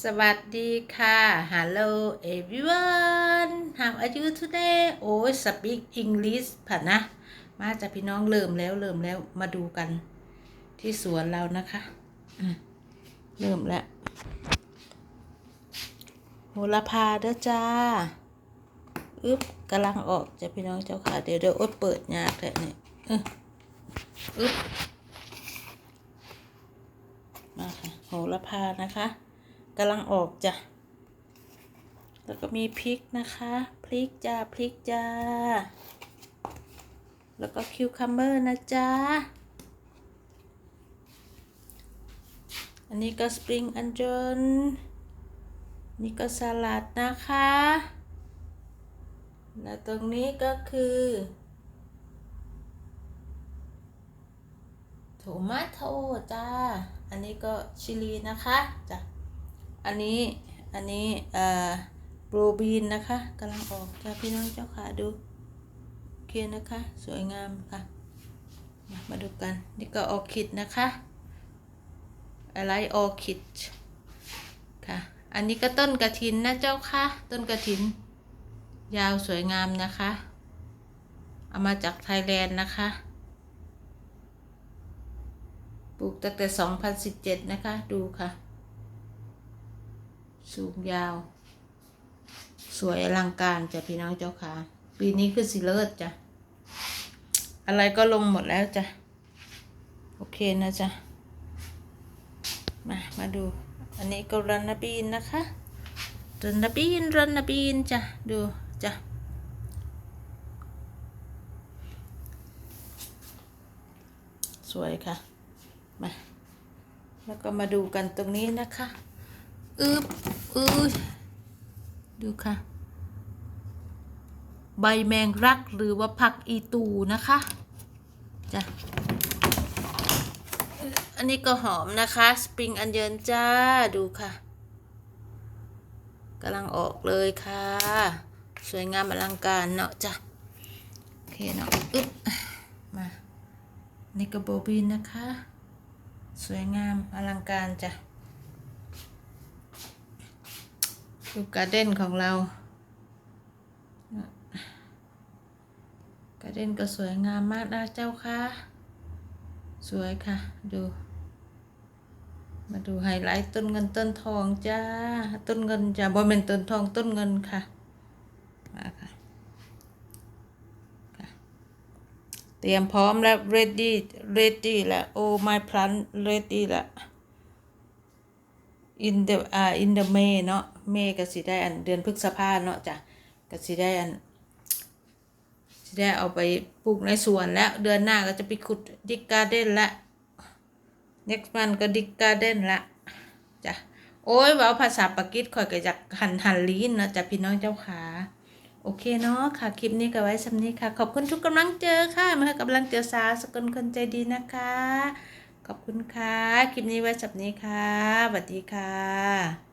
สวัสดีค่ะ Hello everyone How are you today โอ้ย speak English ผ่านนะ มาจากพี่น้องเริ่มแล้วเริ่มแล้วมาดูกันที่สวนเรานะคะเริ่มแล้วโหระพาเด้อจ้า อึ๊บกำลังออกจะพี่น้องเจ้าค่ะ เดี๋ยวเดี๋ยวอดเปิดยากแหละเนี่ยอึ๊บอึ๊บมาค่ะโหระพานะคะ กำลังออกจ้ะ แล้วก็มีพริกนะคะ พริกจ้า พริกจ้า แล้วก็คิวคัมเบอร์นะจ๊ะ อันนี้ก็สปริงอันจนนี่ก็สลัดนะคะ และตรงนี้ก็คือโทมาโตจ้า อันนี้ก็ชิลีนะคะจ้ะ อันนี้ อันนี้เอ่อโปรบีนนะคะกำลังออกจ้าพี่น้องเจ้าขาดูโอเคนะคะ สวยงามค่ะมามาดูกัน นี่ก็ออคิดนะคะ อะไรออคิดค่ะ อันนี้ก็ต้นกระถินนะเจ้าค่ะ ต้นกระถิน ยาวสวยงามนะคะ เอามาจากไทยแลนด์นะคะปลูกตั้งแต่ 2017 นะคะ ดูค่ะ สูงยาว สวยอลังการจ้ะพี่น้องเจ้าค่ะ ปีนี้คือสิเลิศจ้ะ อะไรก็ลงหมดแล้วจ้ะ โอเคนะจ๊ะมา มาดู อันนี้ก็รันนาบีนนะคะ รันนาบีน รันนาบีนจ้ะ ดูจ้ะสวยค่ะ มา แล้วก็มาดูกันตรงนี้นะคะ อึบ อือดูค่ะ ใบแมงรักหรือว่าผักอีตูนะคะจ้ะอันนี้ก็หอมนะคะ สปริงอันเยินจ้าดูค่ะกำลังออกเลยค่ะ สวยงามอลังการเนาะจ้ะโอเคเนาะอึ๊บมานี่ก็โบบินนะคะ สวยงามอลังการจ้ะ ดูการ์เด้นของเรา การ์เด้นก็สวยงามมากนะเจ้าค่ะ สวยค่ะ ดู มาดูไฮไลท์ต้นเงินต้นทองจ้า ต้นเงินจ้าบอเป็นต้นทองต้นเงินค่ะ มาค่ะ เตรียมพร้อมแล้ว ready ready แล้ว oh my plant ready แล้ว in the อ่า in the May เนาะ May ก็สิได้อันเดือนพฤษภาเนาะจ้ะก็สิได้อันสิได้เอาไปปลูกในสวนแล้ว เดือนหน้าก็จะไปขุดดิกการ์เด้นละ next month ก็ดิกการ์เด้นละจ้ะโอ้ยว่าภาษาปากีสข่อยก็อยากหันหันลีนเนาะจ้ะพี่น้องเจ้าขาโอเคเนาะค่ะ คลิปนี้ก็ไว้สำนี้ค่ะ ขอบคุณทุกกำลังเจอค่ะ มาให้กำลังเจอสาวสกุลคนใจดีนะคะ ขอบคุณค่ะ คลิปนี้ไว้สำนี้ค่ะสวัสดีค่ะ